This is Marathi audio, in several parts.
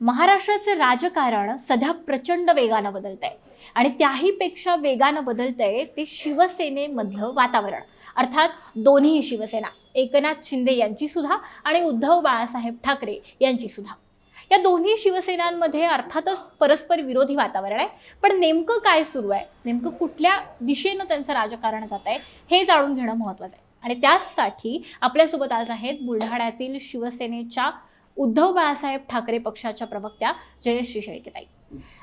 महाराष्ट्राचे राजकारण सध्या प्रचंड वेगानं बदलत आहे आणि त्याहीपेक्षा वेगानं बदलतंय ते शिवसेनेमधलं वातावरण. अर्थात दोन्ही शिवसेना एकनाथ शिंदे यांची सुद्धा आणि उद्धव बाळासाहेब ठाकरे यांची सुद्धा. या दोन्ही शिवसेनांमध्ये अर्थातच परस्पर विरोधी वातावरण आहे. पण नेमकं काय सुरू आहे? नेमकं कुठल्या दिशेनं त्यांचं राजकारण जात आहे हे जाणून घेणं महत्त्वाचं आहे. आणि त्याचसाठी आपल्यासोबत आज आहेत बुलढाण्यातील शिवसेनेच्या उद्धव बाळासाहेब ठाकरे पक्षाच्या प्रवक्त्या जयश्री शेळकेताई.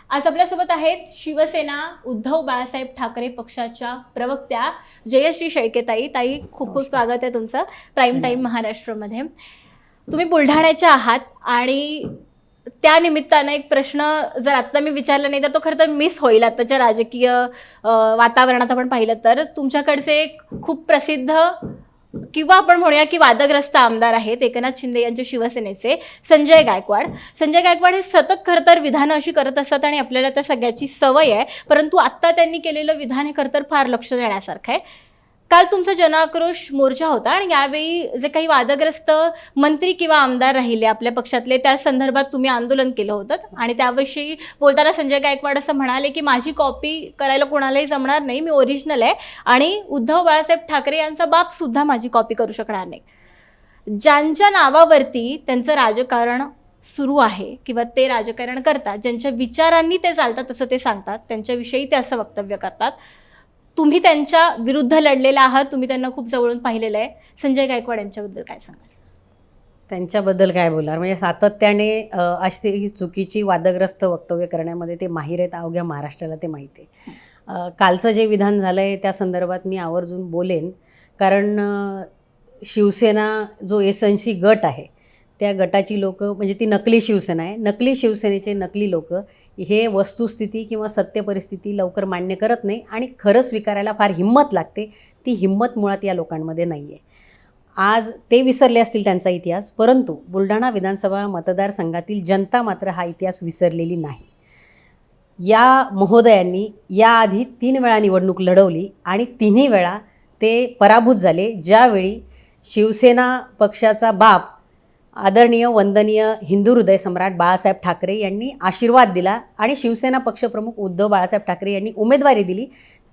आज आपल्यासोबत आहेत शिवसेना उद्धव बाळासाहेब ठाकरे पक्षाच्या प्रवक्त्या जयश्री शेळकेताई. ताई खूप खूप स्वागत आहे तुमचं. प्राईम टाईम महाराष्ट्रामध्ये. तुम्ही बुलढाण्याच्या आहात आणि त्या निमित्तानं एक प्रश्न जर आत्ता मी विचारला नाही तर तो खरं तर मिस होईल आत्ताच्या राजकीय वातावरणात आपण पाहिलं तर. तुमच्याकडचे एक खूप प्रसिद्ध किंवा आपण म्हणूया की वादग्रस्त आमदार आहेत एकनाथ शिंदे यांचे शिवसेनेचे संजय गायकवाड. संजय गायकवाड हे सतत खरं तर विधानं अशी करत असतात आणि आपल्याला त्या सगळ्याची सवय आहे परंतु आत्ता त्यांनी केलेलं विधान हे खरं तर फार लक्ष देण्यासारखं आहे. काल तुमचा जनाक्रोश मोर्चा होता आणि यावेळी जे काही वादग्रस्त मंत्री किंवा आमदार राहिले आपल्या पक्षातले त्या संदर्भात तुम्ही आंदोलन केलं होतं. आणि त्याविषयी बोलताना संजय गायकवाड असं म्हणाले की माझी कॉपी करायला कोणालाही जमणार नाही मी ओरिजिनल आहे आणि उद्धव बाळासाहेब ठाकरे यांचा बाप सुद्धा माझी कॉपी करू शकणार नाही. ज्यांच्या नावावरती त्यांचं राजकारण सुरू आहे किंवा ते राजकारण करतात ज्यांच्या विचारांनी ते चालतात तसं ते सांगतात त्यांच्याविषयी ते असं वक्तव्य करतात. तुम्ही त्यांच्या विरुद्ध लढलेला आहात तुम्ही त्यांना खूप जवळून पाहिलेलं आहे. संजय गायकवाड यांच्याबद्दल काय सांगाल? त्यांच्याबद्दल काय बोलणार? म्हणजे सातत्याने अशी ही चुकीची वादग्रस्त वक्तव्य करण्यामध्ये ते माहीर आहेत अवघ्या महाराष्ट्राला ते माहिती आहे. कालचं जे विधान झालं आहे त्या संदर्भात मी आवर्जून बोलेन. कारण शिवसेना जो एसनशी गट आहे त्या गटाची लोक म्हणजे ती नकली शिवसेना आहे. नकली शिवसेनेचे नकली लोक हे वस्तुस्थिती किंवा सत्य परिस्थिती लवकर मान्य करत नाही आणि खरं स्वीकारायला फार हिंमत लागते. ती हिंमत मुळात या लोकांमध्ये नाही आहे आज ते विसरले असतील त्यांचा इतिहास परंतु बुलढाणा विधानसभा मतदारसंघातील जनता मात्र हा इतिहास विसरलेली नाही. या महोदयांनी याआधी तीन वेळा निवडणूक लढवली आणि तिन्ही वेळा ते पराभूत झाले. ज्यावेळी शिवसेना पक्षाचा बाप आदरणीय वंदनीय हिंदू हृदय सम्राट बाळासाहेब ठाकरे यांनी आशीर्वाद दिला आणि शिवसेना पक्षप्रमुख उद्धव बाळासाहेब ठाकरे यांनी उमेदवारी दिली.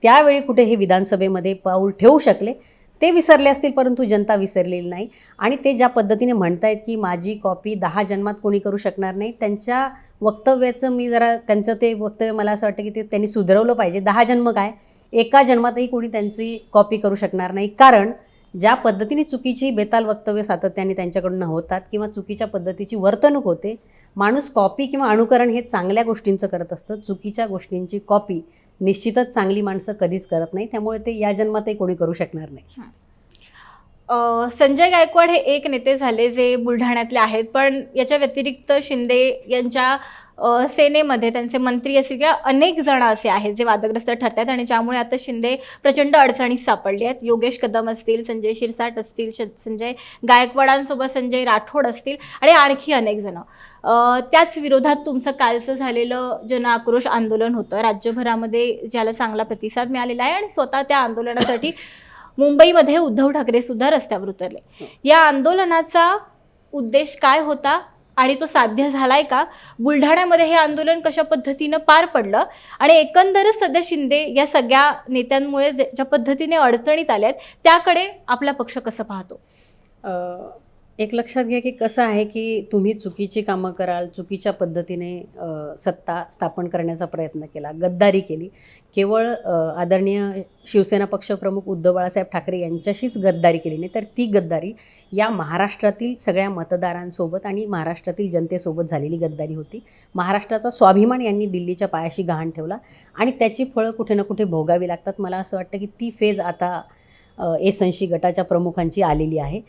त्यावेळी कुठे हे विधानसभेमध्ये पाऊल ठेवू शकले? ते विसरले असतील परंतु जनता विसरलेली नाही. आणि ते ज्या पद्धतीने म्हणतायत की माझी कॉपी दहा जन्मात कोणी करू शकणार नाही त्यांच्या वक्तव्याचं मी जरा त्यांचं ते वक्तव्य मला असं वाटतं की ते त्यांनी सुधारवलं पाहिजे. दहा जन्म काय? एका जन्मातही कोणी त्यांची कॉपी करू शकणार नाही. कारण ज्या पद्धतीने चुकीची बेताल वक्तव्य सातत्याने त्यांच्याकडून होतात किंवा चुकीच्या पद्धतीची वर्तणूक होते माणूस कॉपी किंवा अनुकरण हे चांगल्या गोष्टींचं करत असतं. चुकीच्या गोष्टींची कॉपी निश्चितच चांगली माणसं कधीच करत नाही. त्यामुळे ते या जन्मातही कोणी करू शकणार नाही. संजय गायकवाड हे एक नेते झाले जे बुलढाण्यातले आहेत. पण याच्या व्यतिरिक्त शिंदे यांच्या सेनेमध्ये त्यांचे मंत्री असतील किंवा अनेक जण असे आहेत जे वादग्रस्त ठरत आहेत आणि ज्यामुळे आता शिंदे प्रचंड अडचणीत सापडले आहेत. योगेश कदम असतील संजय शिरसाट असतील संजय गायकवाडांसोबत संजय राठोड असतील आणि आणखी अनेक जण. त्याच विरोधात तुमचं कालचं झालेलं जनआक्रोश आंदोलन होतं. राज्यभरामध्ये ज्याला चांगला प्रतिसाद मिळालेला आहे आणि स्वतः त्या आंदोलनासाठी मुंबईमध्ये उद्धव ठाकरे सुद्धा रस्त्यावर उतरले. या आंदोलनाचा उद्देश काय होता? आणि तो साध्य झालाय का? बुलढाण्यामध्ये हे आंदोलन कशा पद्धतीनं पार पडलं? आणि एकंदरच सध्या शिंदे या सगळ्या नेत्यांमुळे ज्या पद्धतीने अडचणीत आल्या आहेत त्याकडे आपला पक्ष कसं पाहतो? एक लक्षात घ्या की कसं आहे की तुम्ही चुकीची कामं कराल चुकीच्या पद्धतीने सत्ता स्थापन करण्याचा प्रयत्न केला गद्दारी केली. केवळ आदरणीय शिवसेना पक्षप्रमुख उद्धव बाळासाहेब ठाकरे यांच्याशीच गद्दारी केली नाही तर ती गद्दारी या महाराष्ट्रातील सगळ्या मतदारांसोबत आणि महाराष्ट्रातील जनतेसोबत झालेली गद्दारी होती. महाराष्ट्राचा स्वाभिमान यांनी दिल्लीच्या पायाशी गहाण ठेवला आणि त्याची फळं कुठे ना कुठे भोगावी लागतात. मला असं वाटतं की ती फेज आता अ, गटाच्या प्रमुखांची आलेली आहे.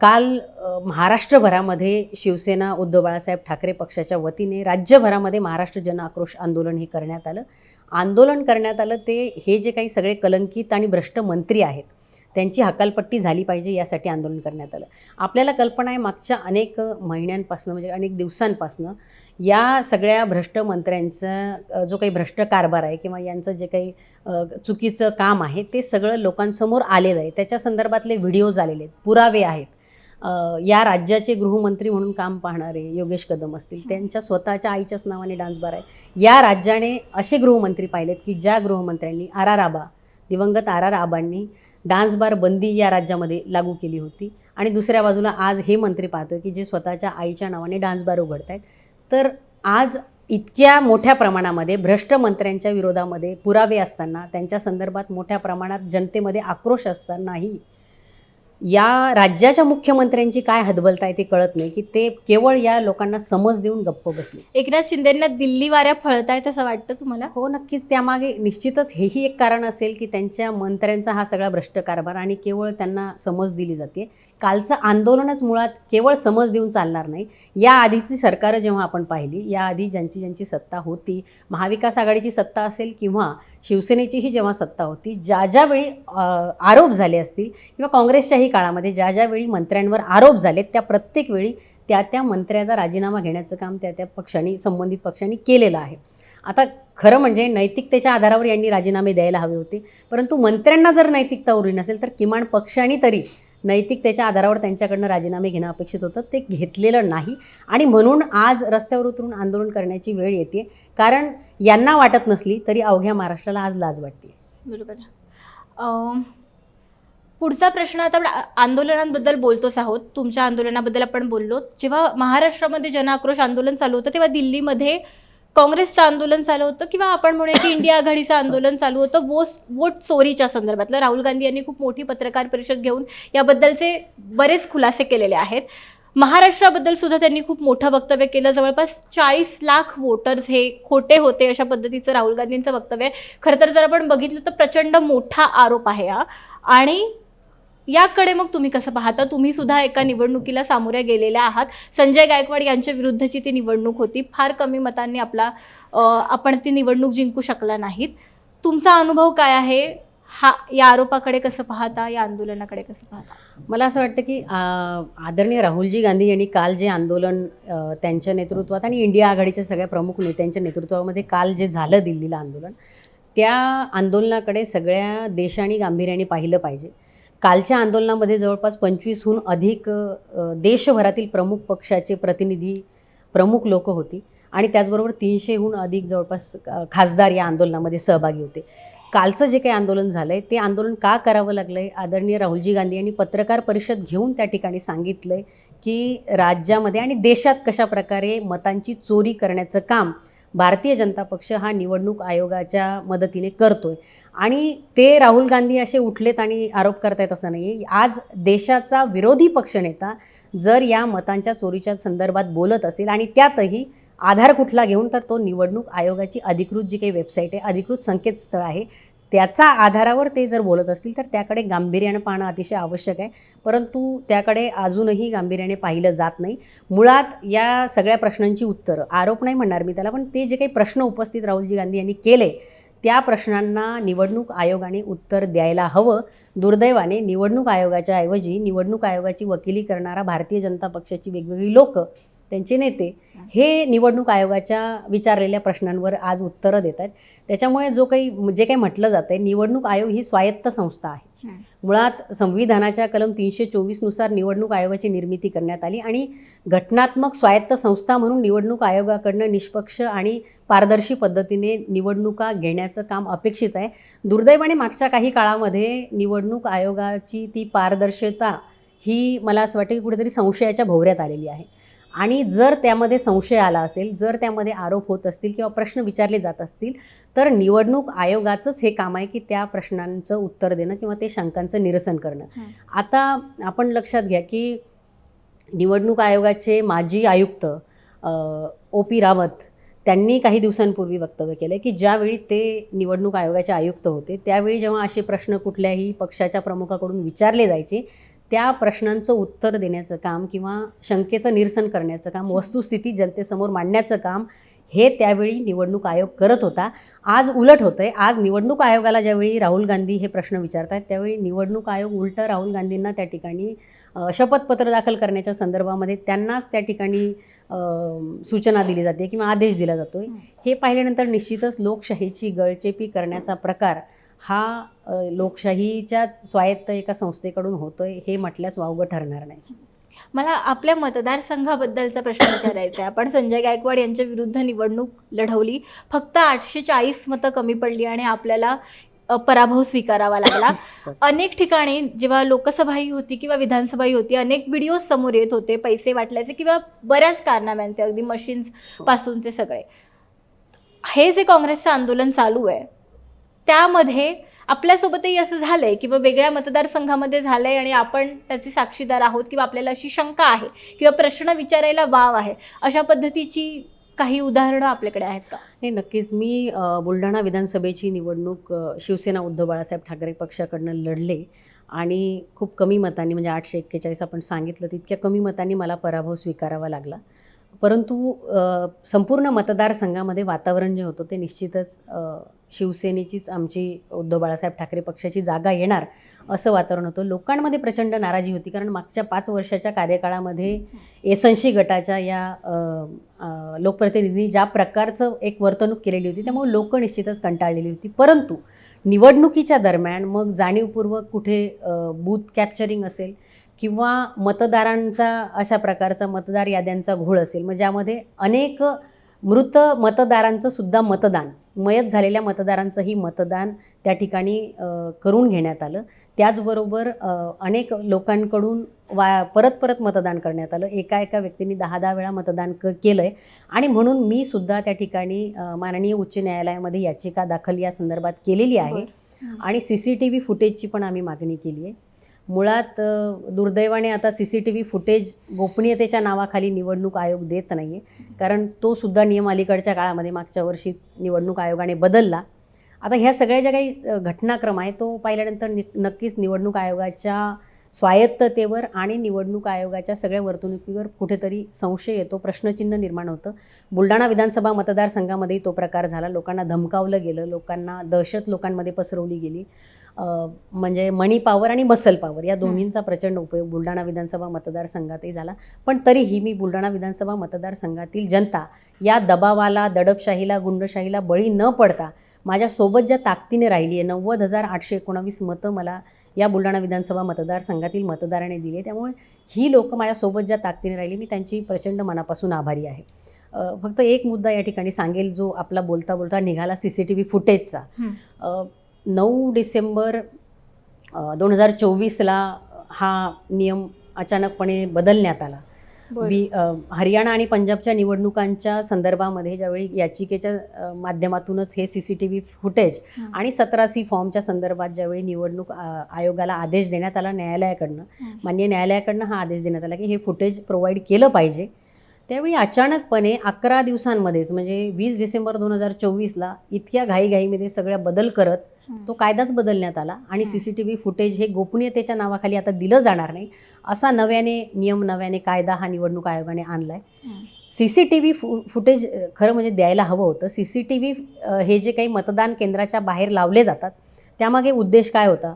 काल महाराष्ट्रभरामध्ये शिवसेना उद्धव बाळासाहेब ठाकरे पक्षाच्या वतीने राज्यभरामध्ये महाराष्ट्र जन आक्रोश आंदोलन हे करण्यात आलं. आंदोलन करण्यात आलं ते हे जे काही सगळे कलंकित आणि भ्रष्ट मंत्री आहेत त्यांची हकालपट्टी झाली पाहिजे यासाठी आंदोलन करण्यात आलं. आपल्याला कल्पना आहे मागच्या अनेक महिन्यांपासनं म्हणजे अनेक दिवसांपासनं या सगळ्या भ्रष्ट मंत्र्यांचा जो काही भ्रष्ट कारभार आहे किंवा यांचं जे काही चुकीचं काम आहे ते सगळं लोकांसमोर आलेलं आहे. त्याच्या संदर्भातले व्हिडिओज आलेले आहेत पुरावे आहेत. या राज्याचे गृहमंत्री म्हणून काम पाहणारे योगेश कदम असतील त्यांच्या स्वतःच्या आईच्याच नावाने डान्स बार आहे. या राज्याने असे गृहमंत्री पाहिलेत की ज्या गृहमंत्र्यांनी आराराबा दिवंगत आर आर आबांनी डान्स बार बंदी या राज्यामध्ये लागू केली होती. आणि दुसऱ्या बाजूला आज हे मंत्री पाहतोय की जे स्वतःच्या आईच्या नावाने डान्स बार उघडत आहेत तर आज इतक्या मोठ्या प्रमाणामध्ये भ्रष्ट मंत्र्यांच्या विरोधामध्ये पुरावे असताना त्यांच्या संदर्भात मोठ्या प्रमाणात जनतेमध्ये आक्रोश असतानाही या राज्याच्या मुख्यमंत्र्यांची काय हतबलता आहे ते कळत नाही की ते केवळ या लोकांना समज देऊन गप्प बसले. एकनाथ शिंदेंना दिल्ली वाऱ्या फळतायत असं वाटतं तुम्हाला? हो नक्कीच. त्यामागे निश्चितच हेही एक कारण असेल की त्यांच्या मंत्र्यांचा हा सगळा भ्रष्ट कारभार आणि केवळ त्यांना समज दिली जाते. कालचं आंदोलनच मुळात केवळ समज देऊन चालणार नाही. या आधीची सरकारं जेव्हा आपण पाहिली याआधी ज्यांची ज्यांची सत्ता होती महाविकास आघाडीची सत्ता असेल किंवा शिवसेनेचीही जेव्हा सत्ता होती ज्या ज्यावेळी आरोप झाले असतील किंवा काँग्रेसच्याही काळामध्ये ज्या ज्यावेळी मंत्र्यांवर आरोप झालेत त्या प्रत्येक वेळी त्या त्या मंत्र्याचा राजीनामा घेण्याचं काम त्या त्या पक्षांनी संबंधित पक्षांनी केलेलं आहे. आता खरं म्हणजे नैतिकतेच्या आधारावर यांनी राजीनामे द्यायला हवे होते परंतु मंत्र्यांना जर नैतिकता उरली नसेल तर किमान पक्षांनी तरी नैतिक त्याच्या आधारावर त्यांच्याकडनं राजीनामे घेणं अपेक्षित होतं. ते घेतलेलं नाही. आणि म्हणून आज रस्त्यावर उतरून आंदोलन करण्याची वेळ येते कारण यांना वाटत नसली तरी अवघ्या महाराष्ट्राला आज लाज वाटते बरोबर. पुढचा प्रश्न आता आपण आंदोलनांबद्दल बोलतोच आहोत. तुमच्या आंदोलनाबद्दल आपण बोललो. जेव्हा महाराष्ट्रामध्ये जनआक्रोश आंदोलन चालू होतं तेव्हा दिल्लीमध्ये काँग्रेसचं आंदोलन चालू होतं किंवा आपण म्हणूया की इंडिया आघाडीचं आंदोलन चालू होतं वोस वोट चोरीच्या संदर्भातलं. राहुल गांधी यांनी खूप मोठी पत्रकार परिषद घेऊन याबद्दलचे बरेच खुलासे केलेले आहेत. महाराष्ट्राबद्दल सुद्धा त्यांनी खूप मोठं वक्तव्य केलं. जवळपास चाळीस लाख वोटर्स हे खोटे होते अशा पद्धतीचं राहुल गांधींचं वक्तव्य आहे. खरं तर जर आपण बघितलं तर प्रचंड मोठा आरोप आहे हा. आणि याकडे मग तुम्ही कसं पाहता? तुम्ही सुद्धा एका निवडणुकीला सामोऱ्या गेलेल्या आहात. संजय गायकवाड यांच्या विरुद्धची ती निवडणूक होती. फार कमी मतांनी आपला आपण ती निवडणूक जिंकू शकला नाहीत. तुमचा अनुभव काय आहे? हा या आरोपाकडे कसं पाहता? या आंदोलनाकडे कसं पाहता? मला असं वाटतं की आदरणीय राहुलजी गांधी यांनी काल जे आंदोलन त्यांच्या नेतृत्वात आणि इंडिया आघाडीच्या सगळ्या प्रमुख नेत्यांच्या नेतृत्वामध्ये काल जे झालं दिल्लीला आंदोलन त्या आंदोलनाकडे सगळ्या देशाने गांभीर्याने पाहिलं पाहिजे. कालच्या आंदोलनामध्ये जवळपास पंचवीसहून अधिक देशभरातील प्रमुख पक्षाचे प्रतिनिधी प्रमुख लोक होती. आणि त्याचबरोबर तीनशेहून अधिक जवळपास खासदार या आंदोलनामध्ये सहभागी होते. कालचं जे काही आंदोलन झालं आहे ते आंदोलन का करावं लागलं आहे आदरणीय राहुलजी गांधी यांनी पत्रकार परिषद घेऊन त्या ठिकाणी सांगितलं आहे की राज्यामध्ये आणि देशात कशा प्रकारे मतांची चोरी करण्याचं काम भारतीय जनता पक्ष हा निवडणूक आयोगाच्या मदतीने करतोय. आणि ते राहुल गांधी असे उठलेत आणि आरोप करतायत असं नाही आज देशाचा विरोधी पक्षनेता जर या मतांच्या चोरीच्या संदर्भात बोलत असेल आणि त्यातही आधार कुठला घेऊन तर तो निवडणूक आयोगाची अधिकृत जी काही वेबसाईट आहे अधिकृत संकेतस्थळ आहे त्याचा आधारावर ते जर बोलत असतील तर त्याकडे गांभीर्यानं पाहणं अतिशय आवश्यक आहे. परंतु त्याकडे अजूनही गांभीर्याने पाहिलं जात नाही. मुळात या सगळ्या प्रश्नांची उत्तरं आरोप नाही म्हणणार मी त्याला पण ते जे काही प्रश्न उपस्थित राहुलजी गांधी यांनी केले त्या प्रश्नांना निवडणूक आयोगाने उत्तर द्यायला हवं. दुर्दैवाने निवडणूक आयोगाच्या ऐवजी निवडणूक आयोगाची वकिली करणारा भारतीय जनता पक्षाची वेगवेगळी लोकं त्यांचे नेते हे निवडणूक आयोगाच्या विचारलेल्या प्रश्नांवर आज उत्तरं देत आहेत. त्याच्यामुळे जो काही जे काही म्हटलं जातं आहे निवडणूक आयोग ही स्वायत्त संस्था आहे. मुळात संविधानाच्या कलम तीनशे चोवीसनुसार निवडणूक आयोगाची निर्मिती करण्यात आली आणि घटनात्मक स्वायत्त संस्था म्हणून निवडणूक आयोगाकडनं निष्पक्ष आणि पारदर्शी पद्धतीने निवडणुका घेण्याचं काम अपेक्षित आहे. दुर्दैवाने मागच्या काही काळामध्ये निवडणूक आयोगाची ती पारदर्शकता ही मला असं वाटतं की कुठेतरी संशयाच्या भोवऱ्यात आलेली आहे. आणि जर त्यामध्ये संशय आला असेल जर त्यामध्ये आरोप होत असतील किंवा प्रश्न विचारले जात असतील तर निवडणूक आयोगाचंच हे काम आहे की त्या प्रश्नांचं उत्तर देणं किंवा ते शंकांचं निरसन करणं. आता आपण लक्षात घ्या की निवडणूक आयोगाचे माजी आयुक्त ओ पी रावत त्यांनी काही दिवसांपूर्वी वक्तव्य केलं की ज्यावेळी ते निवडणूक आयोगाचे आयुक्त होते त्यावेळी जेव्हा असे प्रश्न कुठल्याही पक्षाच्या प्रमुखाकडून विचारले जायचे त्या प्रश्नांचं उत्तर देण्याचं काम किंवा शंकेचं निरसन करण्याचं काम वस्तुस्थिती जनतेसमोर मांडण्याचं काम हे त्यावेळी निवडणूक आयोग करत होता. आज उलट होतं आहे आज निवडणूक आयोगाला ज्यावेळी राहुल गांधी हे प्रश्न विचारत आहेत त्यावेळी निवडणूक आयोग उलटं राहुल गांधींना त्या ठिकाणी शपथपत्र दाखल करण्याच्या संदर्भामध्ये त्यांनाच त्या ठिकाणी सूचना दिली जाते किंवा आदेश दिला जातो आहे हे पाहिल्यानंतर निश्चितच लोकशाहीची गळचेपी करण्याचा प्रकार हा लोकशाहीच्याच स्वायत्त एका संस्थेकडून होतोय हे म्हटल्यास वावगं ठरणार नाही. मला आपल्या मतदारसंघाबद्दलचा प्रश्न विचारायचा आहे आपण संजय गायकवाड यांच्या विरुद्ध निवडणूक लढवली. फक्त आठशे चाळीस मतं कमी पडली आणि आपल्याला पराभव स्वीकारावा लागला. अनेक ठिकाणी जेव्हा लोकसभाही होती किंवा विधानसभाही होती अनेक व्हिडिओ समोर येत होते पैसे वाटल्याचे किंवा बऱ्याच कारनाम्यांचे अगदी मशीन्स पासूनचे सगळे. हे जे काँग्रेसचं आंदोलन चालू आहे त्यामध्ये आपल्यासोबतही असं झालंय किंवा वेगळ्या मतदारसंघामध्ये झालंय आणि आपण त्याचे साक्षीदार आहोत किंवा आपल्याला अशी शंका आहे किंवा प्रश्न विचारायला वाव आहे अशा पद्धतीची काही उदाहरणं आपल्याकडे आहेत का? नाही नक्कीच. मी बुलढाणा विधानसभेची निवडणूक शिवसेना उद्धव बाळासाहेब ठाकरे पक्षाकडनं लढले आणि खूप कमी मतांनी म्हणजे आठशे एक्केचाळीस आपण सांगितलं तितक्या कमी मतांनी मला पराभव स्वीकारावा लागला. परंतु संपूर्ण मतदारसंघामध्ये वातावरण जे होतं ते निश्चितच शिवसेनेचीच आमची उद्धव बाळासाहेब ठाकरे पक्षाची जागा येणार असं वातावरण होतं. लोकांमध्ये प्रचंड नाराजी होती कारण मागच्या पाच वर्षाच्या कार्यकाळामध्ये एसऐंशी गटाच्या या लोकप्रतिनिधींनी ज्या प्रकारचं एक वर्तणूक केलेली होती त्यामुळे लोक निश्चितच कंटाळलेली होती. परंतु निवडणुकीच्या दरम्यान मग जाणीवपूर्वक कुठे बूथ कॅप्चरिंग असेल किंवा मतदारांचा अशा प्रकारचा मतदार याद्यांचा घोळ असेल मग ज्यामध्ये अनेक मृत मतदारांचं सुद्धा मतदान मयत झालेल्या मतदारांचंही मतदान त्या ठिकाणी करून घेण्यात आलं. त्याचबरोबर अनेक लोकांकडून वा परत परत मतदान करण्यात आलं. एका एका व्यक्तीने दहा दहा वेळा मतदान क केलं आहे आणि म्हणून मी सुद्धा त्या ठिकाणी माननीय उच्च न्यायालयामध्ये याचिका दाखल या संदर्भात केलेली आहे. आणि सी सी टी व्ही फुटेजची पण आम्ही मागणी केली आहे. मुळात दुर्दैवाने आता C C T V footage गोपनीयतेच्या नावाखाली निवडणूक आयोग देत नाही आहे कारण तो सुद्धा नियम अलीकडच्या काळामध्ये मागच्या वर्षीच निवडणूक आयोगाने बदलला. आता ह्या सगळ्या ज्या काही घटनाक्रम आहे तो पाहिल्यानंतर नि नक्कीच निवडणूक आयोगाच्या स्वायत्ततेवर आणि निवडणूक आयोगाच्या सगळ्या वर्तणुकीवर कुठेतरी संशय येतो प्रश्नचिन्ह निर्माण होतं. बुलढाणा विधानसभा मतदारसंघामध्येही तो प्रकार झाला. लोकांना धमकावलं गेलं लोकांना दहशत लोकांमध्ये पसरवली गेली. म्हणजे मनी पॉवर आणि मसल पॉवर या दोन्हींचा प्रचंड उपयोग बुलढाणा विधानसभा मतदारसंघातही झाला. पण तरीही मी बुलढाणा विधानसभा मतदारसंघातील जनता या दबावाला दडपशाहीला गुंडशाहीला बळी न पडता माझ्यासोबत ज्या ताकदीने राहिली आहे नव्वद हजार आठशे एकोणावीस मतं मला या बुलढाणा विधानसभा मतदारसंघातील मतदाराने दिली त्यामुळे ही लोकं माझ्यासोबत ज्या ताकदीने राहिली मी त्यांची प्रचंड मनापासून आभारी आहे. फक्त एक मुद्दा या ठिकाणी सांगेल जो आपला बोलता बोलता निघाला सी सी टी व्ही फुटेजचा नऊ डिसेंबर दोन हजार चोवीसला हा नियम अचानकपणे बदलण्यात आला. बी हरियाणा आणि पंजाबच्या निवडणुकांच्या संदर्भामध्ये ज्यावेळी याचिकेच्या माध्यमातूनच हे C C T V footage. आणि सतरा सी फॉर्मच्या संदर्भात ज्यावेळी निवडणूक आयोगाला आदेश देण्यात आला न्यायालयाकडनं. मान्य न्यायालयाकडनं हा आदेश देण्यात आला की हे फुटेज प्रोव्हाइड केलं पाहिजे त्यावेळी अचानकपणे अकरा दिवसांमध्येच म्हणजे वीस डिसेंबर दोन हजार चोवीसला इतक्या घाईघाईमध्ये सगळ्या बदल करत तो कायदाच बदलण्यात आला आणि C C T V footage हे गोपनीयतेच्या नावाखाली आता दिलं जाणार नाही असा नव्याने नियम नव्याने कायदा हा निवडणूक आयोगाने आणला आहे सी सी टी व्ही फु फुटेज खरं म्हणजे द्यायला हवं होतं. सी सी टी व्ही हे जे काही मतदान केंद्राच्या बाहेर लावले जातात त्यामागे उद्देश काय होता?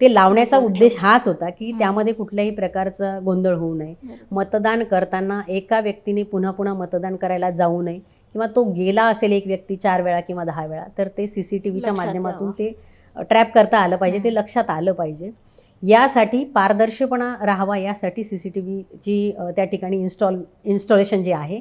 ते लावण्याचा उद्देश हाच होता की त्यामध्ये कुठल्याही प्रकारचा गोंधळ होऊ नये. मतदान करताना एका व्यक्तीने पुन्हा पुन्हा मतदान करायला जाऊ नये. किंवा तो गेला असेल एक व्यक्ती चार वेळा किंवा दहा वेळा तर ते सी सी टी व्हीच्या माध्यमातून. ते ट्रॅप करता आलं पाहिजे ते लक्षात आलं पाहिजे. यासाठी पारदर्शपणा राहावा यासाठी सी सी टी व्हीची त्या ठिकाणी इन्स्टॉल इन्स्टॉलेशन जे आहे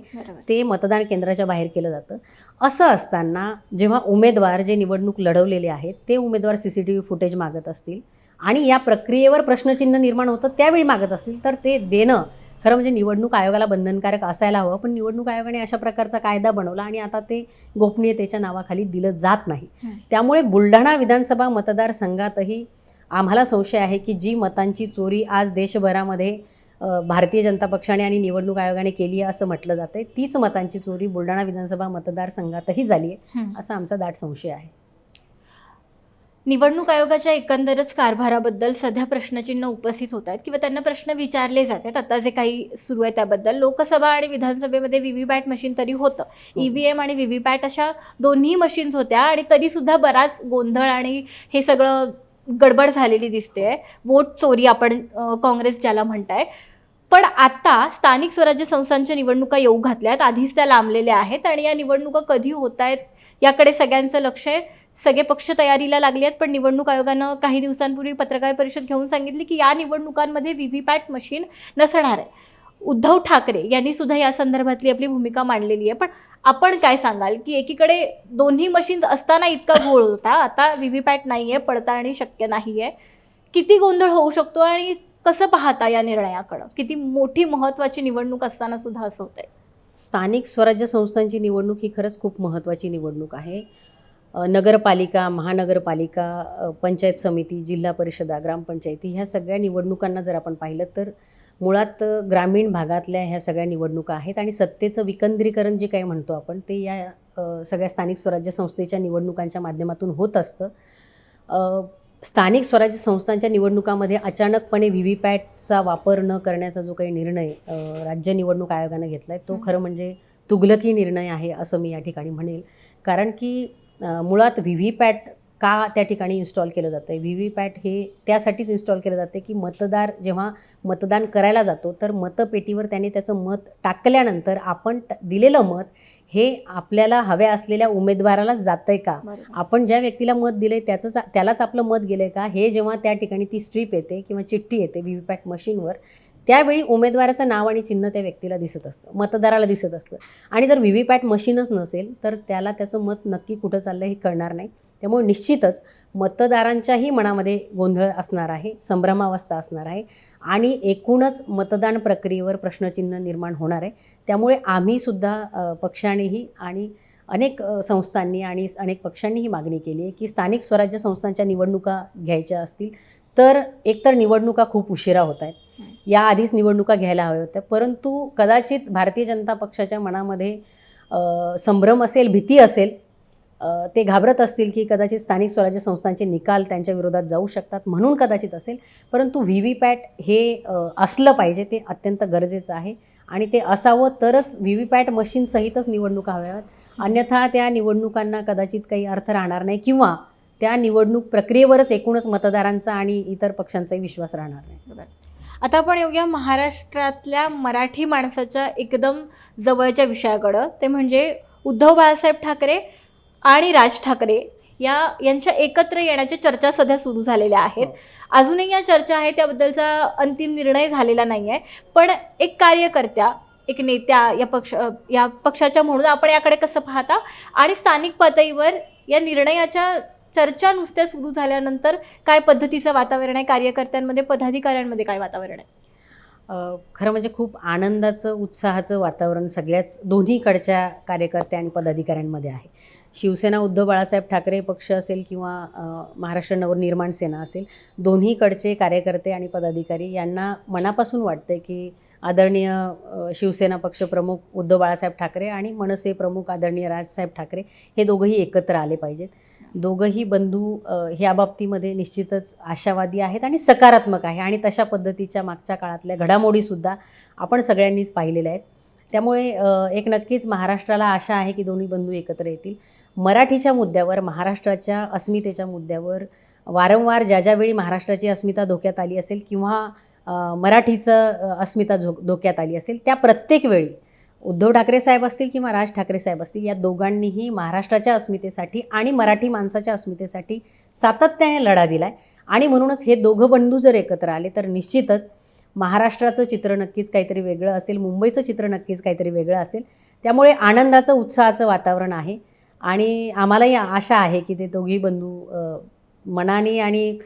ते मतदान केंद्राच्या बाहेर केलं जातं. असं असताना जेव्हा उमेदवार जे निवडणूक लढवलेले आहेत ते उमेदवार C C T V footage मागत असतील आणि या प्रक्रियेवर प्रश्नचिन्ह निर्माण होतं त्यावेळी मागत असतील तर ते देणं खरं म्हणजे निवडणूक आयोगाला बंधनकारक असायला हवं पण निवडणूक आयोगाने अशा प्रकारचा कायदा बनवला आणि आता ते गोपनीयतेच्या नावाखाली दिलं जात नाही. त्यामुळे बुलढाणा विधानसभा मतदारसंघातही आम्हाला संशय आहे की जी मतांची चोरी आज देशभरामध्ये भारतीय जनता पक्षाने आणि निवडणूक आयोगाने केली आहे असं म्हटलं जातं तीच मतांची चोरी बुलढाणा विधानसभा मतदारसंघातही झाली आहे. असा आमचा दाट संशय आहे निवडणूक आयोगाच्या एकंदरच कारभाराबद्दल सध्या प्रश्नचिन्ह उपस्थित होत आहेत किंवा त्यांना प्रश्न विचारले जात आहेत. आता जे काही सुरू आहे त्याबद्दल लोकसभा आणि विधानसभेमध्ये व्हीव्हीपॅट मशीन तरी होतं. हो. ईव्हीएम आणि व्हीव्हीपॅट अशा दोन्ही मशीन्स होत्या आणि तरी सुद्धा बराच गोंधळ आणि हे सगळं गडबड झालेली दिसते वोट चोरी आपण काँग्रेस ज्याला म्हणताय. पण आता स्थानिक स्वराज्य संस्थांच्या निवडणुका येऊ घातल्यात आधीच त्या लांबलेल्या आहेत आणि या निवडणुका कधी होत आहेत याकडे सगळ्यांचं लक्ष आहे. सगळे पक्ष तयारीला लागले आहेत पण निवडणूक आयोगानं काही दिवसांपूर्वी पत्रकार परिषद घेऊन सांगितली की या निवडणुकांमध्ये व्हीव्हीपॅट मशीन नसणार आहे. उद्धव ठाकरे यांनी सुद्धा या संदर्भातली आपली भूमिका मांडलेली आहे. पण आपण काय सांगाल की एकीकडे दोन्ही मशीन्स असताना इतका गोळ होता आता व्हीव्हीपॅट नाही आहे पडताळणी शक्य नाही आहे किती गोंधळ होऊ शकतो आणि कसं पाहता या निर्णयाकडं? किती मोठी महत्वाची निवडणूक असताना सुद्धा असं होतंय. स्थानिक स्वराज्य संस्थांची निवडणूक ही खरंच खूप महत्त्वाची निवडणूक आहे. नगरपालिका महानगरपालिका पंचायत समिती जिल्हा परिषदा ग्रामपंचायती ह्या सगळ्या निवडणुकांना जर आपण पाहिलं तर मुळात ग्रामीण भागातल्या ह्या सगळ्या निवडणुका आहेत आणि सत्तेचं विकेंद्रीकरण जे काही म्हणतो आपण ते या सगळ्या स्थानिक स्वराज्य संस्थेच्या निवडणुकांच्या माध्यमातून होत असतं स्थानिक स्वराज्य संस्थांच्या निवडणुकामध्ये अचानकपणे व्ही व्ही पॅटचा वापर न करण्याचा जो काही निर्णय राज्य निवडणूक आयोगानं घेतला आहे तो. खरं म्हणजे तुगलकी निर्णय आहे असं मी या ठिकाणी म्हणेल कारण की मुळात व्ही व्ही पॅट का त्या ठिकाणी इन्स्टॉल केलं जातं आहे व्ही व्ही पॅट हे त्यासाठीच इन्स्टॉल केलं जाते की मतदार जेव्हा मतदान करायला जातो तर मतपेटीवर त्याने त्याचं मत टाकल्यानंतर आपण दिलेलं मत हे आपल्याला हव्या असलेल्या उमेदवारालाच जातं आहे का आपण ज्या व्यक्तीला मत दिलंय त्याचंच त्यालाच आपलं मत गेलं आहे का? हे जेव्हा त्या ठिकाणी ती स्ट्रीप येते किंवा चिठ्ठी येते व्ही व्ही पॅट मशीनवर त्यावेळी उमेदवाराचं नाव आणि चिन्ह त्या व्यक्तीला दिसत असतं मतदाराला दिसत असतं. आणि जर व्ही व्ही पॅट मशीनच नसेल तर त्याला त्याचं मत नक्की कुठं चाललं हे कळणार नाही. त्यामुळे निश्चितच मतदारांच्याही मनामध्ये गोंधळ असणार आहे संभ्रमावस्था असणार आहे आणि एकूणच मतदान प्रक्रियेवर प्रश्नचिन्ह निर्माण होणार आहे. त्यामुळे आम्हीसुद्धा पक्षानेही आणि अनेक संस्थांनी आणि अनेक पक्षांनी ही मागणी केली आहे की स्थानिक स्वराज्य संस्थांच्या निवडणुका घ्यायच्या असतील तर एकतर निवडणुका खूप उशिरा होत आहेत. याआधीच निवडणुका घ्यायला हव्या होत्या. परंतु कदाचित भारतीय जनता पक्षाच्या मनामध्ये संभ्रम असेल भीती असेल ते घाबरत असतील की कदाचित स्थानिक स्वराज्य संस्थांचे निकाल त्यांच्या विरोधात जाऊ शकतात म्हणून कदाचित असेल. परंतु व्ही व्ही पॅट हे असलं पाहिजे ते अत्यंत गरजेचं आहे. आणि ते असावं तरच व्ही व्ही पॅट मशीनसहितच निवडणुका हव्यात अन्यथा त्या निवडणुकांना कदाचित काही अर्थ राहणार नाही किंवा त्या निवडणूक प्रक्रियेवरच एकूणच मतदारांचा आणि इतर पक्षांचाही विश्वास राहणार नाही. बरोबर. आता आपण येऊया महाराष्ट्रातल्या मराठी माणसाच्या एकदम जवळच्या विषयाकडं. ते म्हणजे उद्धव बाळासाहेब ठाकरे आणि राज ठाकरे या यांच्या एकत्र येण्याच्या चर्चा सध्या सुरू झालेल्या आहेत. हो. अजूनही या चर्चा आहेत त्याबद्दलचा अंतिम निर्णय झालेला नाही आहे पण एक कार्यकर्त्या एक नेत्या या पक्ष या पक्षाच्या म्हणून आपण याकडे कसं पाहता? आणि स्थानिक पातळीवर या निर्णयाच्या चर्चा नुसत्या सुरू झाल्यानंतर काय पद्धतीचं वातावरण आहे? कार्यकर्त्यांमध्ये पदाधिकाऱ्यांमध्ये काय वातावरण आहे? खरं म्हणजे खूप आनंदाचं उत्साहाचं वातावरण सगळ्याच दोन्हीकडच्या कार्यकर्त्या आणि पदाधिकाऱ्यांमध्ये आहे. शिवसेना उद्धव बाळासाहेब ठाकरे पक्ष असेल किंवा महाराष्ट्र नवनिर्माण सेना असेल दोन्हीकडचे कार्यकर्ते आणि पदाधिकारी यांना मनापासून वाटते की आदरणीय शिवसेना पक्षप्रमुख उद्धव बाळासाहेब ठाकरे आणि मनसे प्रमुख आदरणीय राजसाहेब ठाकरे हे दोघंही एकत्र आले पाहिजेत. दोघंही बंधू ह्या बाबतीमध्ये निश्चितच आशावादी आहेत आणि सकारात्मक आहे. आणि तशा पद्धतीच्या मागच्या काळातल्या घडामोडीसुद्धा आपण सगळ्यांनीच पाहिलेल्या आहेत. त्यामुळे एक नक्कीच महाराष्ट्राला आशा आहे की दोन्ही बंधू एकत्र येतील. मराठीच्या मुद्द्यावर महाराष्ट्राच्या अस्मितेच्या मुद्द्यावर वारंवार ज्या ज्यावेळी महाराष्ट्राची अस्मिता धोक्यात आली असेल किंवा मराठीचं अस्मिता झो धोक्यात आली असेल त्या प्रत्येक वेळी उद्धव ठाकरे साहेब असतील किंवा राज ठाकरे साहेब असतील या दोघांनीही महाराष्ट्राच्या अस्मितेसाठी आणि मराठी माणसाच्या अस्मितेसाठी सातत्याने लढा दिला आहे आणि म्हणूनच हे दोघं बंधू जर एकत्र आले तर निश्चितच महाराष्ट्राचं चित्र नक्कीच काहीतरी वेगळं असेल मुंबईचं चित्र नक्कीच काहीतरी वेगळं असेल. त्यामुळे आनंदाचं उत्साहाचं वातावरण आहे. आणि आम्हालाही आशा आहे की ते दोघी बंधू मनाने आणि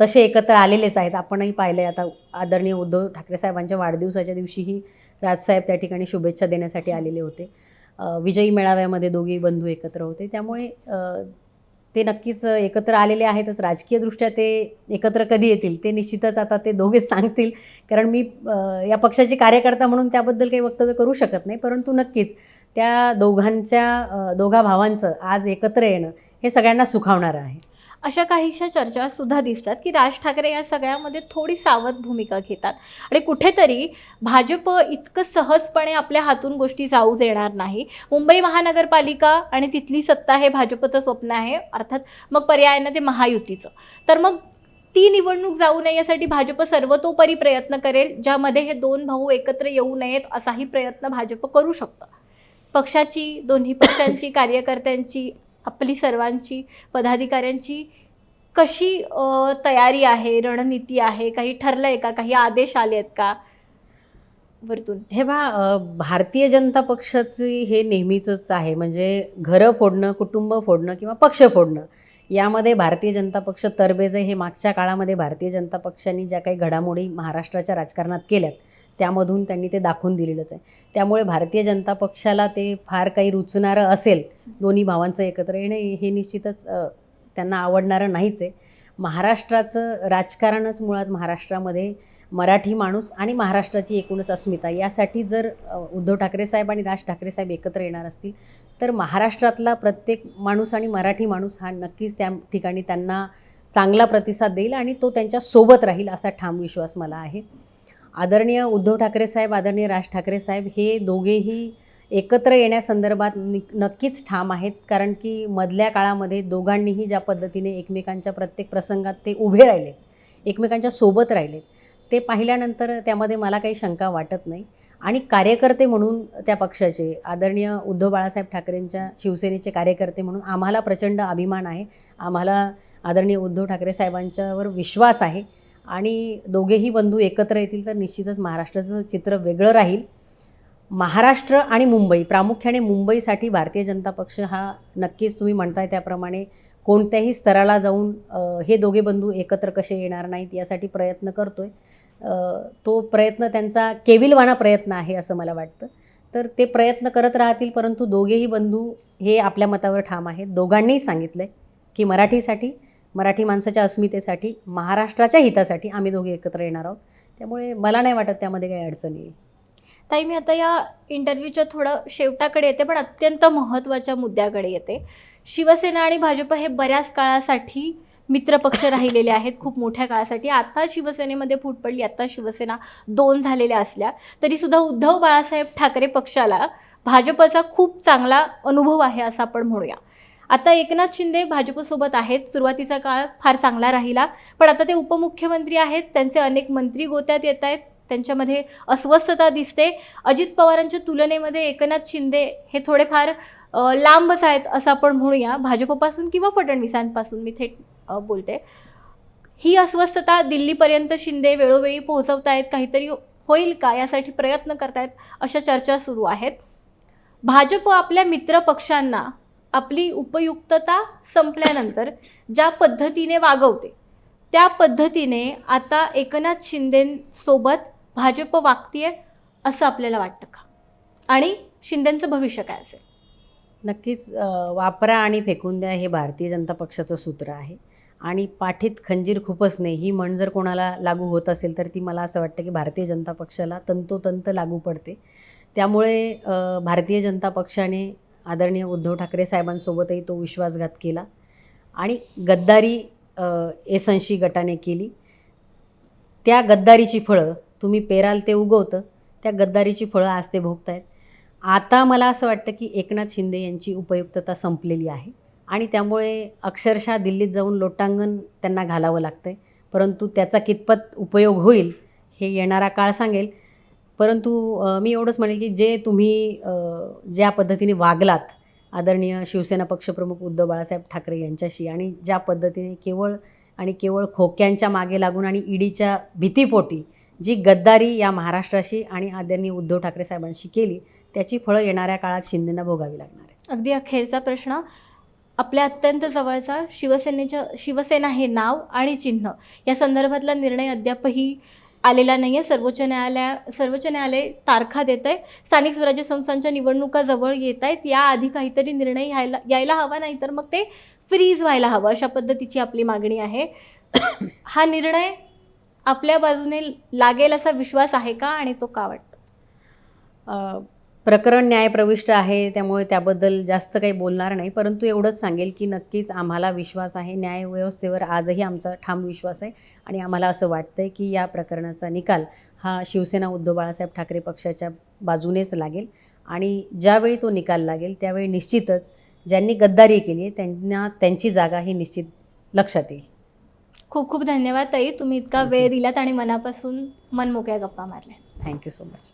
तसे एकत्र आलेलेच आहेत. आपणही पाहिले आता आदरणीय उद्धव ठाकरे साहेबांच्या वाढदिवसाच्या दिवशीही राजसाहेब त्या ठिकाणी शुभेच्छा देण्यासाठी आलेले होते. विजयी मेळाव्यामध्ये दोघेही बंधू एकत्र होते. त्यामुळे ते नक्कीच एकत्र आलेले आहेतच. राजकीयदृष्ट्या ते एकत्र कधी येतील ते निश्चितच आता ते दोघेच सांगतील. कारण मी या पक्षाची कार्यकर्ता म्हणून त्याबद्दल काही वक्तव्य करू शकत नाही. परंतु नक्कीच त्या दोघांच्या दोघा भावांचं आज एकत्र येणं हे सगळ्यांना सुखावणारं आहे. अशा काहीशा चर्चा सुद्धा दिसतात की राज ठाकरे या सगळ्यामध्ये थोडी सावध भूमिका घेतात. आणि कुठेतरी भाजप इतकं सहजपणे आपल्या हातून गोष्टी जाऊ देणार नाही. मुंबई महानगरपालिका आणि तिथली सत्ता हे भाजपचं स्वप्न आहे अर्थात मग पर्यायानं ते महायुतीचं. तर मग ती निवडणूक जाऊ नये यासाठी भाजप सर्वतोपरी प्रयत्न करेल ज्यामध्ये हे दोन भाऊ एकत्र येऊ नयेत असाही प्रयत्न भाजप करू शकतं. पक्षाची दोन्ही पक्षांची कार्यकर्त्यांची आपली सर्वांची पदाधिकाऱ्यांची कशी तयारी आहे रणनीती आहे काही ठरलं आहे का काही आदेश आले आहेत का? वरतून. हे बा भारतीय जनता पक्षाची हे नेहमीचंच आहे. म्हणजे घरं फोडणं कुटुंब फोडणं किंवा पक्ष फोडणं यामध्ये भारतीय जनता पक्ष तरबेज आहे. हे मागच्या काळामध्ये भारतीय जनता पक्षाने ज्या काही घडामोडी महाराष्ट्राच्या राजकारणात केल्यात त्यामधून त्यांनी ते दाखवून दिलेलंच आहे. त्यामुळे भारतीय जनता पक्षाला ते फार काही रुचणारं असेल दोन्ही भावांचं एकत्र येणे हे निश्चितच त्यांना आवडणारं नाहीच आहे. महाराष्ट्राचं राजकारणच मुळात महाराष्ट्रामध्ये मराठी माणूस आणि महाराष्ट्राची एकूणच अस्मिता यासाठी जर उद्धव ठाकरे साहेब आणि राज ठाकरे साहेब एकत्र येणार असतील तर महाराष्ट्रातला प्रत्येक माणूस आणि मराठी माणूस हा नक्कीच त्या ठिकाणी त्यांना चांगला प्रतिसाद देईल आणि तो त्यांच्यासोबत राहील असा ठाम विश्वास मला आहे. आदरणीय उद्धव ठाकरे साहेब आदरणीय राज ठाकरे साहेब हे दोघेही एकत्र येण्यासंदर्भात नक्कीच ठाम आहेत. कारण की मधल्या काळामध्ये दोघांनीही ज्या पद्धतीने एकमेकांच्या प्रत्येक प्रसंगात ते उभे राहिले एकमेकांच्या सोबत राहिले ते पाहिल्यानंतर त्यामध्ये मला काही शंका वाटत नाही. आणि कार्यकर्ते म्हणून त्या पक्षाचे आदरणीय उद्धव बाळासाहेब ठाकरेंच्या शिवसेनेचे कार्यकर्ते म्हणून आम्हाला प्रचंड अभिमान आहे. आम्हाला आदरणीय उद्धव ठाकरे साहेबांच्यावर विश्वास आहे. आणि दोघेही बंधू एकत्र येतील तर निश्चितच महाराष्ट्राचं चित्र वेगळं राहील. महाराष्ट्र आणि मुंबई प्रामुख्याने मुंबईसाठी भारतीय जनता पक्ष हा नक्कीच तुम्ही म्हणताय त्याप्रमाणे कोणत्याही स्तराला जाऊन हे दोघे बंधू एकत्र कसे येणार नाहीत यासाठी प्रयत्न करतो आहे तो प्रयत्न त्यांचा केविलवाना प्रयत्न आहे असं मला वाटतं. तर ते प्रयत्न करत राहतील परंतु दोघेही बंधू हे आपल्या मतावर ठाम आहेत. दोघांनीही सांगितलं आहे की मराठीसाठी मराठी माणसाच्या अस्मितेसाठी महाराष्ट्राच्या हितासाठी आम्ही दोघे एकत्र येणार आहोत. त्यामुळे मला नाही वाटत त्यामध्ये काही अडचणी आहे ताई मी आता या इंटरव्ह्यूच्या थोडं शेवटाकडे येते पण अत्यंत महत्त्वाच्या मुद्द्याकडे येते. शिवसेना आणि भाजप हे बऱ्याच काळासाठी मित्रपक्ष राहिलेले आहेत खूप मोठ्या काळासाठी. आता शिवसेनेमध्ये फूट पडली आता शिवसेना दोन झालेल्या असल्या तरीसुद्धा उद्धव बाळासाहेब ठाकरे पक्षाला भाजपचा खूप चांगला अनुभव आहे असं आपण म्हणूया. आता एकनाथ शिंदे भाजपसोबत आहेत. सुरुवातीचा काळ फार चांगला राहिला. पण आता ते उपमुख्यमंत्री आहेत. त्यांचे अनेक मंत्री गोत्यात येत आहेत. त्यांच्यामध्ये अस्वस्थता दिसते. अजित पवारांच्या तुलनेमध्ये एकनाथ शिंदे हे थोडेफार लांबच आहेत असं आपण म्हणूया. भाजपपासून किंवा फडणवीसांपासून मी थेट बोलते. ही अस्वस्थता दिल्लीपर्यंत शिंदे वेळोवेळी पोहोचवतायत. काहीतरी होईल का यासाठी प्रयत्न करतायत अशा चर्चा सुरू आहेत. भाजप आपल्या मित्र पक्षांना आपली उपयुक्तता संपल्यानंतर ज्या पद्धतीने वागवते त्या पद्धतीने आता एकनाथ शिंदेसोबत भाजप वागतीये असं आपल्याला वाटतं का? आणि शिंदेचं भविष्य काय असेल? नक्कीच वापरा आणि फेकून द्या हे भारतीय जनता पक्षाचं सूत्र आहे. आणि पाठीत खंजीर खुपसणे ही म्हण जर कोणाला लागू होत असेल तर ती मला असं वाटतं की भारतीय जनता पक्षाला तंतोतंत लागू पडते. त्यामुळे भारतीय जनता पक्षाने आदरणीय उद्धव ठाकरे साहेबांसोबतही तो विश्वासघात केला. आणि गद्दारी अ, एसंशी गटाने केली. त्या गद्दारीची फळं तुम्ही पेराल ते उगवतं. त्या गद्दारीची फळं आज ते भोगतायत. आता मला असं वाटतं की एकनाथ शिंदे यांची उपयुक्तता संपलेली आहे. आणि त्यामुळे अक्षरशः दिल्लीत जाऊन लोटांगण त्यांना घालावं लागतं आहे परंतु त्याचा कितपत उपयोग होईल हे येणारा काळ सांगेल. परंतु मी एवढंच म्हणेल की जे तुम्ही ज्या पद्धतीने वागलात आदरणीय शिवसेना पक्षप्रमुख उद्धव बाळासाहेब ठाकरे यांच्याशी आणि ज्या पद्धतीने केवळ आणि केवळ खोक्यांच्या मागे लागून आणि ईडीच्या भीतीपोटी जी गद्दारी या महाराष्ट्राशी आणि आदरणीय उद्धव ठाकरे साहेबांशी केली त्याची फळं येणाऱ्या काळात शिंदेंना भोगावी लागणार आहे अगदी अखेरचा प्रश्न. आपल्या अत्यंत जवळचा शिवसेनेच्या शिवसेना हे नाव आणि चिन्ह या संदर्भातला निर्णय अद्यापही आलेला नाही आहे सर्वोच्च न्यायालया सर्वोच्च न्यायालय तारखा देत आहे स्थानिक स्वराज्य संस्थांच्या निवडणुका जवळ येत आहेत याआधी काहीतरी निर्णय यायला यायला हवा नाही तर मग ते फ्रीज व्हायला हवं अशा पद्धतीची आपली मागणी आहे. हा निर्णय आपल्या बाजूने लागेल असा विश्वास आहे का? आणि तो का वाटतो? प्रकरण न्यायप्रविष्ट आहे त्यामुळे त्याबद्दल जास्त काही बोलणार नाही. परंतु एवढंच सांगेल की नक्कीच आम्हाला विश्वास आहे. न्यायव्यवस्थेवर आजही आमचा ठाम विश्वास आहे आणि आम्हाला असं वाटतं आहे की या प्रकरणाचा निकाल हा शिवसेना उद्धव बाळासाहेब ठाकरे पक्षाच्या बाजूनेच लागेल आणि ज्यावेळी तो निकाल लागेल त्यावेळी निश्चितच ज्यांनी गद्दारी केली आहे त्यांना त्यांची जागा ही निश्चित लक्षात येईल. खूप खूप धन्यवाद ताई. तुम्ही इतका वेळ दिलात आणि मनापासून मनमोकळ्या गप्पा मारल्या. Thank you so much